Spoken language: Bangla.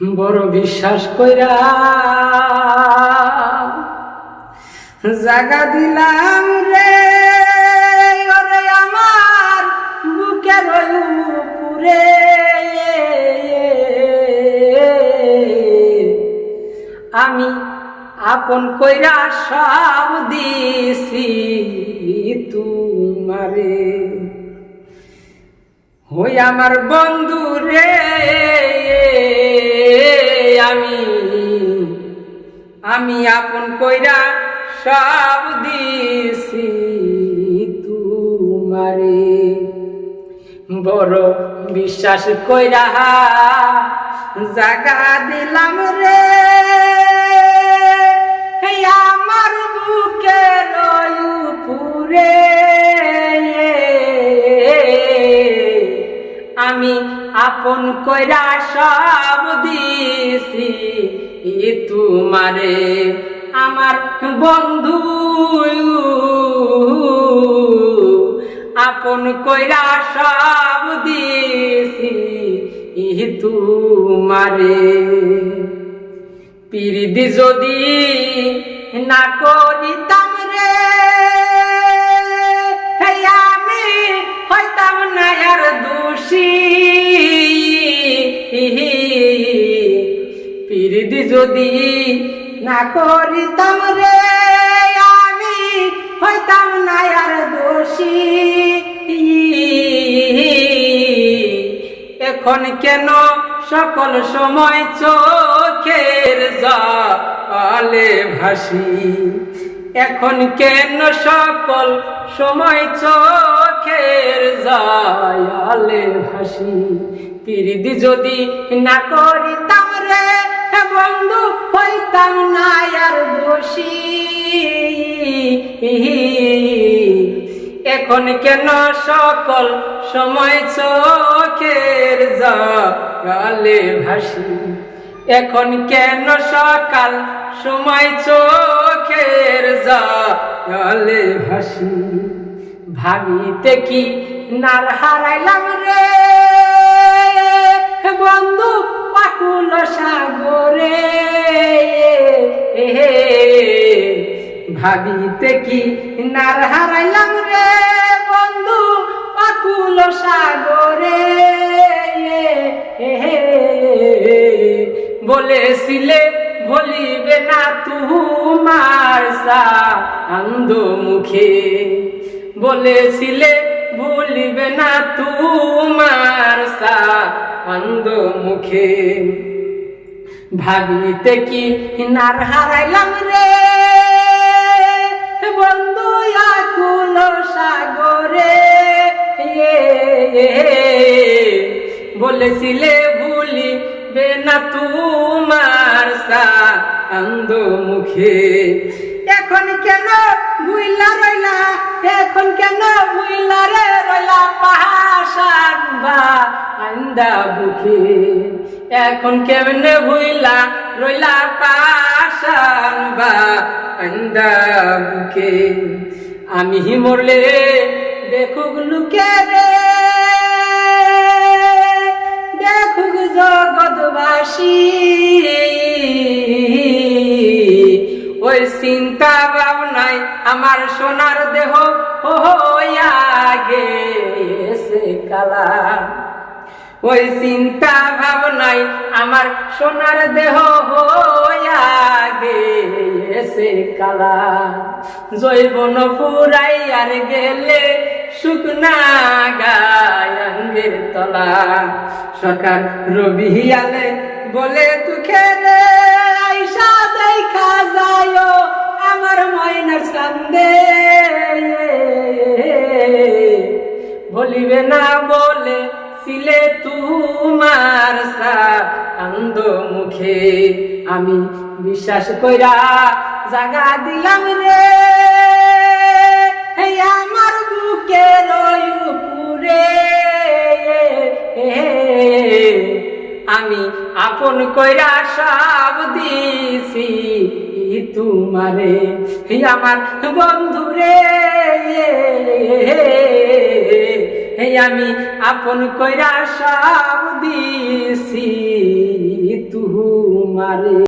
বড় বিশ্বাস কইরা জাগা দিলাম রে, ওরে আমার বুকের উপরে আমি আপন কইরা সব দিছি তুমারে। হই আমার বন্ধু রে আমি আমি আপন কইরা সব দিছি তুমারে। বড় বিশ্বাস কইরা জাগা দিলাম রে। আমার বুকের উপরে আমি আপন কইরা সব দিছি তোমারে আমার বন্ধু। আপন কইরা সব দিছি তোমারে। পিরিদি যদি না করিতাম যদি না করিতাম রে, আমি হইতাম না আর দোষী। এখন কেন সকল সময় চোখের জলে ভাসি? এখন কেন সকল সময় চোখের জলে ভাসি? পিরিদি যদি না করিতাম রে বন্ধু হইতাম না আর দোষী। এখন কেন সকল সময় চোখের জলে ভাসি? এখন কেন সকাল সময় চোখের জলে ভাসি? ভাবিতে কি নার হারাইলাম রে? বন্ধু পাকুল সাগরে। ভাবিতে কি নার হারাইলাম রে বন্ধু? পাকুল সাগরে। বলেছিলে, ভুলিবে না তুমার আন্দ মুখে বলেছিলে, ভুলিবে না তুমার আন্দ মুখে ভাবিতে কি নার হারাইলাম রে বলেছিলে ভুলি না তোমার আন্দ মুখে এখন কেন বুইলা রইলা? এখন কেন বুইলা রে রইলা পাহাড় বা আন্দা বুকে? এখন কেমনে ভুইলা রইলা পাশান বা আন্দা বুকে? আমি মরলে দেখুক লুকে রে জগৎবাসী। ওই চিন্তা ভাবনায় আমার সোনার দেহ হইয়া গেছে কালা। ওই চিন্তা ভাবনায় আমার সোনার দেহ হইয়া গেছে কালা। জৈবন ফুরাই আর গেলে শুকনা গায়ের তলা সকাল রবি আলে বলে তুখে রে আইসা দেখা যায় আমার ময়নার সান্দে বলিবে না, বলে, ছিলে তুমার আন্দ মুখে। আমি বিশ্বাস কইরা জাগা দিলাম রে। বুকের উপরে। আমি আপন কইরা সব দিছি তুমারে আমার বন্ধুরে। আমি আপন কইরা সব দিছি তুহু মারে